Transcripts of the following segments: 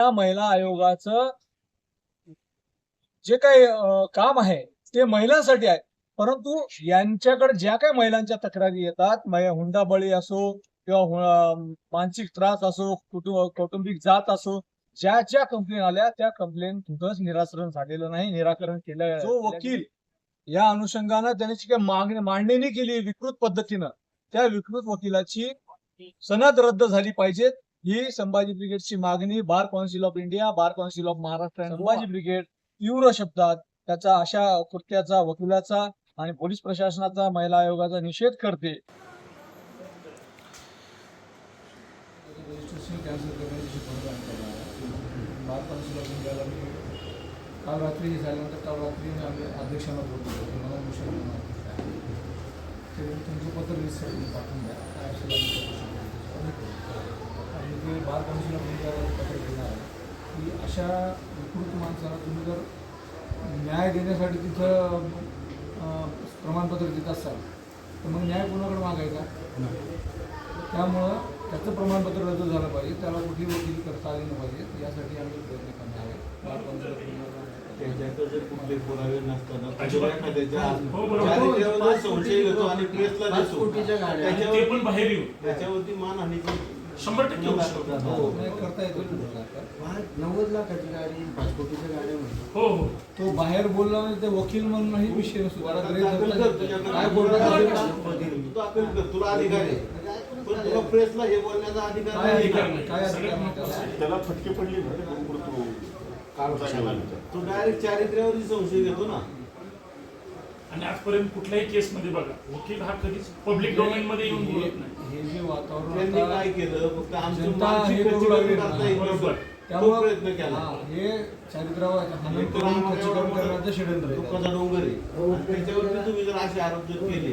या महिला आयोगाचं जे काही काम आहे ते महिलांसाठी आहे. परंतु यांच्याकडे ज्या काही महिलांच्या तक्रारी येतात मै- हुंडाबळी असो किंवा मानसिक त्रास असो कुटुंब कौटुंबिक जात असो ज्या ज्या कंप्लेन आल्या त्या कंप्लेन कुठंच निराकरण झालेलं नाही निराकरण केलं जो वकील या अनुषंगानं त्यांनी जी काही मागणी मांडणी केली विकृत पद्धतीनं त्या विकृत वकिलाची सनद रद्द झाली पाहिजेत. ही संभाजी ब्रिगेडची मागणी bar council of India bar council of Maharashtra आणि संभाजी ब्रिगेड तीव्र शब्दात त्याचा अशा कृत्याचा वकिलाचा आणि पोलीस प्रशासनाचा महिला आयोगाचा निषेध करते. बार काउन्सिल ऑफ इंडियाला मी काल रात्री हे झाल्यानंतर काल रात्री मी आम्ही अध्यक्षांना बोलतो की मला मुशल ते तुमचं पत्र रिसेट पाठवून द्या. काय असेल आम्ही चौकशी करू. आम्ही करू. आणि इंडियाला पत्र आहे की अशा विकृत माणसाला तुम्ही जर न्याय देण्यासाठी तिथं प्रमाणपत्र देत असाल तर मग न्याय कोणाकडे मागायचा? त्यामुळं त्याचं प्रमाणपत्र रद्द झालं पाहिजे त्याला कुठली वकिली करता आली नाही पाहिजे यासाठी आम्ही प्रयत्न करणार आहे. हो, पण त्याच्यावरती बाहेर येऊ. त्याच्यावरती मानहानीची शंभर टक्के होऊ शकतो. हो. नव्वद लाखाची गाडी पाच कोटीच्या गाड्या म्हणतो हो हो. तो बाहेर बोलला म्हणजे ते वकील म्हणूनही विषय नसतो. काय बोलला तुला अधिकार आहे. पण तुला प्रेसला हे बोलण्याचा अधिकार काय नाही. त्याला? फटके पडली तो डायरेक्ट चारित्र्यावरती संशय घेतो ना. आणि आजपर्यंत कुठल्याही केसमध्ये बघा वकील हा कधीच पब्लिक डोमेन मध्ये येऊन बोलत नाही. हे जे वातावरण त्यांनी आता- काय केलं? फक्त आमचं जनता मानसिक हे करू खच्चीकरण लागली. करता ना. येईल बरोबर. तो त्यामुळं प्रयत्न केला. हा, हे चारित्र्यावर हनन एक तर करून आम्हाला खच्चीकरण एवढा करण्याचं षडयंत्र आहे. दुःखाचा डोंगर आहे. आणि त्याच्यावरती तुम्ही जर असे आरोप जर केले.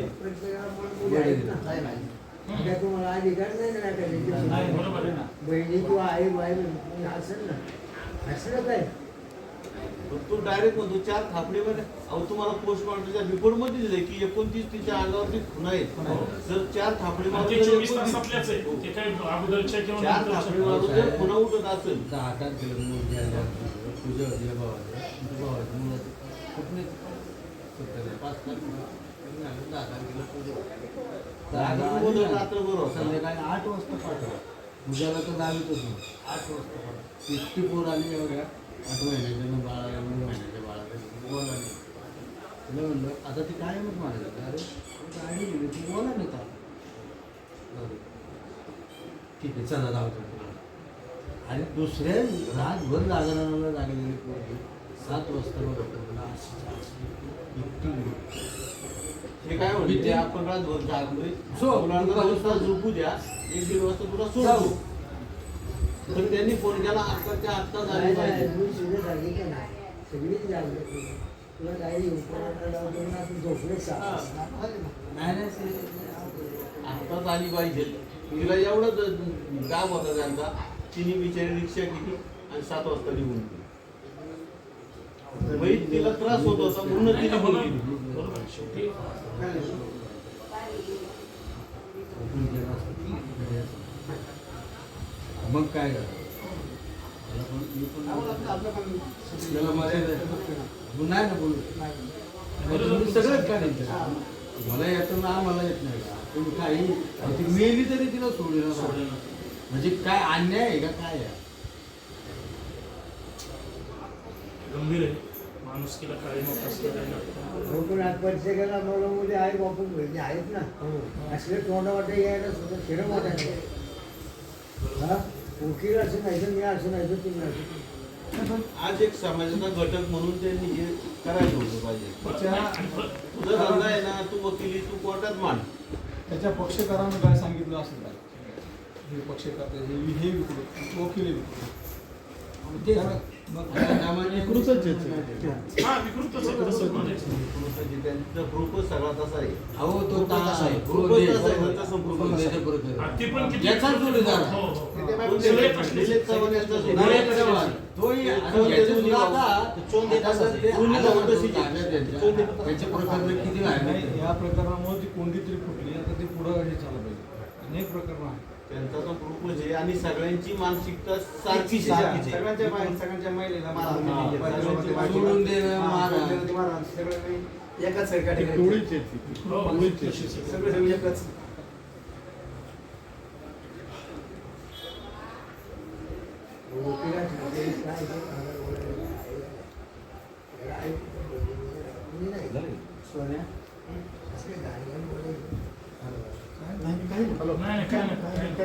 काय तुम्हाला अधिकार नाही ना करायची. नाही, बरोबर आहे ना. बहिणी किंवा आई बाई असेल ना. असलं काय तो डायरेक्ट म्हणतो चार थापडे अहो तुम्हाला पोस्टमॉर्टमच्या रिपोर्टमध्ये दिले की एकोणतीस तिच्या अंगावरती खुणा आहेत. जर चार थापडे मारून ते जर चोवीस तास 29 आपल्याच आहे ते काय अगोदरच्या किंवा चार थापडे मारून जर खुणा उठत असेल. संध्याकाळी आठ वाजता पाठवा. पूजाला तर दहावीतच आठ वाजता पाठवा. इतकी पोर आली एवढ्या. आठ महिन्याच्या बाळाला नऊ महिन्याच्या बाळाला बोला नाही. तिला म्हणलं आता ती काय मग म्हणायचं अरे आई गेली ती बोला नाही का. ठीक आहे चला जाऊ दे तुला आणि दुसऱ्या रातभर जागरणाला लागलेली पोरगी सात वाजता बघा पोरला अशी गेली. हे काय म्हणते आपण रातभर जागलोय. झोप. दोन द्या. एक दीड वाजता तुला सोडतो पण त्यांनी फोन केला आत्ताच्या आत्ता झाली पाहिजे. नाही नाही ते- आत्ताच आली पाहिजे. तिला एवढं द- दाब होता त्यांचा तिने बिचारी रिक्षा केली आणि सात वाजता निघून गेली. तिला त्रास होत होता म्हणून तिने नाही, फोन. केली बरोबर? आहे. शेवटी मग काय मला मर्यादा आहे. नाही ना बोलू? सगळंच काढायचं मला येतं ना आम्हाला येत नाही का? तुम्ही काही ती मेली तरी तिला सोडलं सोडलं. म्हणजे काय अन्याय आहे का काय आहे? गंभीर आहे. काही मला आई बापू म्हणजे आहेत ना. असले तोंड वाटे यायला सुद्धा शिरम वाटायचं हा? वकील असं नाही तर मी असं नाही तर तुम्ही असं आज एक समाजाचा घटक म्हणून त्यांनी हे करायला होतं पाहिजे. तुझा धंदा आहे ना तू वकिली तू कोर्टात मांड त्याच्या पक्षकारानं काय सांगितलं असेल? काय हे पक्षकार हे हे विकृत वकील हे विकृत अहो तो तास आहे तसा आहे याचा जोडीदार तोही आणि ना प्रकरण किती या प्रकरणामुळे ती कोंडी तरी फुटली आता ते पुढं हे झालं पाहिजे. अनेक प्रकरण आहेत. त्यांचा तो ग्रुपच आहे आणि सगळ्यांची मानसिकता सारखी सारखीच आहे सगळ्यांच्या सगळ्यांच्या महिलेला मारहाण हा, केली आहे. सगळ्यांची बायकोला सोडून देणं, हा, मारहाण. सोडून देणं, मारहाण. सगळं काही एकाच ती सरकारी टोळीच आहे ती. ती हो, टोळीच आहे. सगळे एकच म्हणजे काय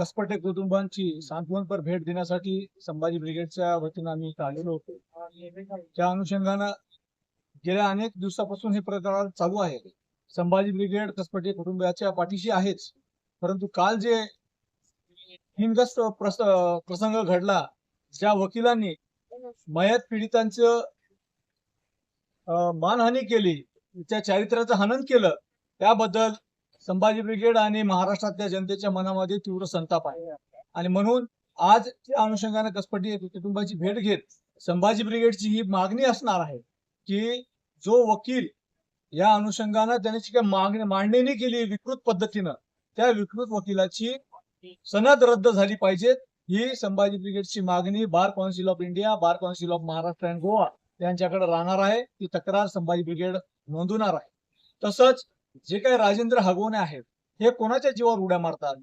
कसपटे कुटुंबांची सांत्वनपर भेट देण्यासाठी संभाजी ब्रिगेडच्या वतीनं आम्ही इथं आलेलो होतो. त्या अनुषंगानं गेल्या अनेक दिवसापासून हे प्रकार चालू आहे. संभाजी ब्रिगेड कसपटे कुटुंबाच्या पाठीशी आहेच. परंतु काल जे हिनग्रस्त प्रस- प्रसंग घडला ज्या वकिलांनी मयत पीडितांचं मानहानी केली त्या चारित्र्याचं हनन केलं त्याबद्दल संभाजी ब्रिगेड आणि महाराष्ट्रातल्या जनतेच्या मनामध्ये तीव्र संताप आहे. आणि म्हणून आज त्या अनुषंगाने कसपटी कुटुंबाची भेट घेत संभाजी ब्रिगेडची ही मागणी असणार आहे की जो वकील या अनुषंगानं त्याने जी काही मागणी मांडणी केली विकृत पद्धतीनं त्या विकृत वकिलाची सनद रद्द झाली पाहिजे. ही संभाजी ब्रिगेडची मागणी bar council of India bar council of Maharashtra and Goa यांच्याकडे राहणार आहे. ती तक्रार संभाजी ब्रिगेड नोंदवणार आहे. तसंच जे काही राजेंद्र हगवणे आहेत हे कोणाच्या जीवावर उड्या मारतात?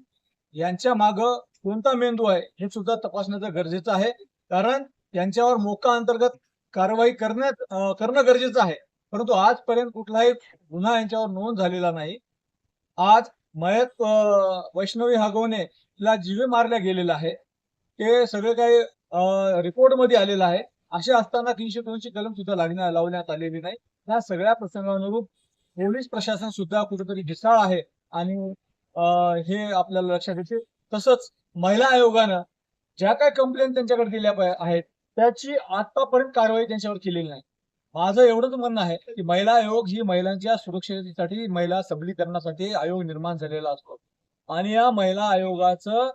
यांच्या माग कोणता मेंदू आहे हे सुद्धा तपासण्याचं गरजेचं आहे. कारण त्यांच्यावर मोका अंतर्गत कारवाई करण्यात करणं गरजेचं आहे. परंतु आजपर्यंत कुठलाही गुन्हा यांच्यावर नोंद झालेला नाही. आज मयत वैष्णवी हगवणे ला जीवे मारल्या गेलेला आहे. ते सगळं काही रिपोर्टमध्ये आलेलं आहे. असे असताना तीनशे दोनशे कलम सुद्धा लागण्या लावण्यात आलेली नाही. या सगळ्या प्रसंगानुरूप पोलीस प्रशासन सुद्धा कुठेतरी ढिसाळ आहे आणि हे आपल्याला लक्षात येते. तसंच महिला आयोगानं ज्या काय कंप्लेंट त्यांच्याकडे दिल्या आहेत त्याची आतापर्यंत कारवाई त्यांच्यावर केलेली नाही. माझं एवढंच म्हणणं आहे की महिला आयोग ही महिलांच्या सुरक्षेसाठी महिला सबलीकरणासाठी आयोग निर्माण झालेला असतो. आणि या महिला आयोगाचं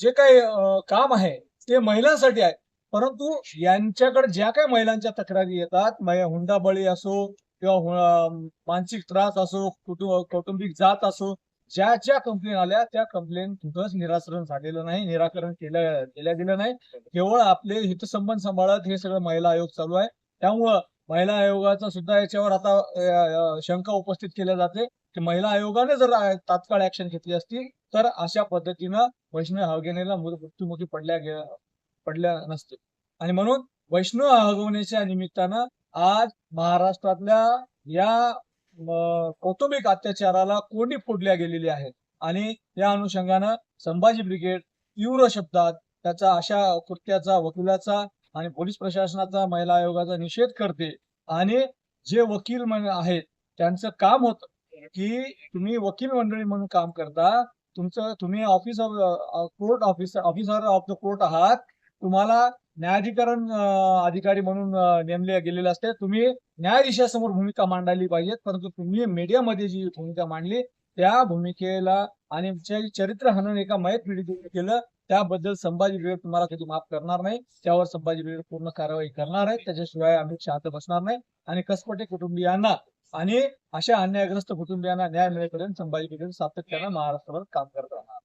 जे काही काम आहे ते महिलांसाठी आहे. परंतु यांच्याकडे ज्या काही महिलांच्या तक्रारी येतात हुंडा हुंडाबळी असो किंवा मानसिक त्रास असो कुटुंब कौटुंबिक जात असो ज्या ज्या कंप्लेन आल्या त्या कंप्लेन कुठंच निराकरण झालेलं नाही निराकरण केलं केल्या गेलं नाही. केवळ आपले हितसंबंध सांभाळत हे सगळं महिला आयोग चालू आहे. त्यामुळं महिला आयोगाचा सुद्धा याच्यावर आता शंका उपस्थित केल्या जाते की महिला आयोगाने जर तात्काळ ऍक्शन घेतली असती तर अशा पद्धतीनं वैष्णव हवगेनेला मृत्युमुखी पडल्या पडल्या नसते. आणि म्हणून वैष्णव हगवण्याच्या निमित्तानं आज महाराष्ट्रातल्या या कौटुंबिक अत्याचाराला कोंडी फोडल्या गेलेली आहे आणि या अनुषंगानं संभाजी ब्रिगेड तीव्र शब्दात त्याचा अशा कृत्याचा वकिलाचा आणि पोलीस प्रशासनाचा महिला आयोगाचा निषेध करते. आणि जे वकील आहेत त्यांचं काम होत की तुम्ही वकील मंडळी म्हणून काम करता. तुमचं तुम्ही office of court officer officer of the court आहात. तुम्हाला न्यायाधिकरण अधिकारी म्हणून नेमले गेलेले असते. तुम्ही न्यायाधीशासमोर भूमिका मांडायली पाहिजेत परंतु तुम्ही मीडियामध्ये जी भूमिका मांडली त्या भूमिकेला आणि चरित्र हनन एका मयत पीडितेने केलं त्याबद्दल संभाजी विवेक तुम्हाला कधी माफ करणार नाही. त्यावर संभाजी विवेक पूर्ण कारवाई करणार आहे त्याच्याशिवाय आम्ही शांत बसणार नाही. आणि कसपटे कुटुंबियांना आणि अशा अन्यायग्रस्त कुटुंबियांना न्याय मिळेपर्यंत संभाजी विवेक सातत्यानं महाराष्ट्रावर काम करत राहणार.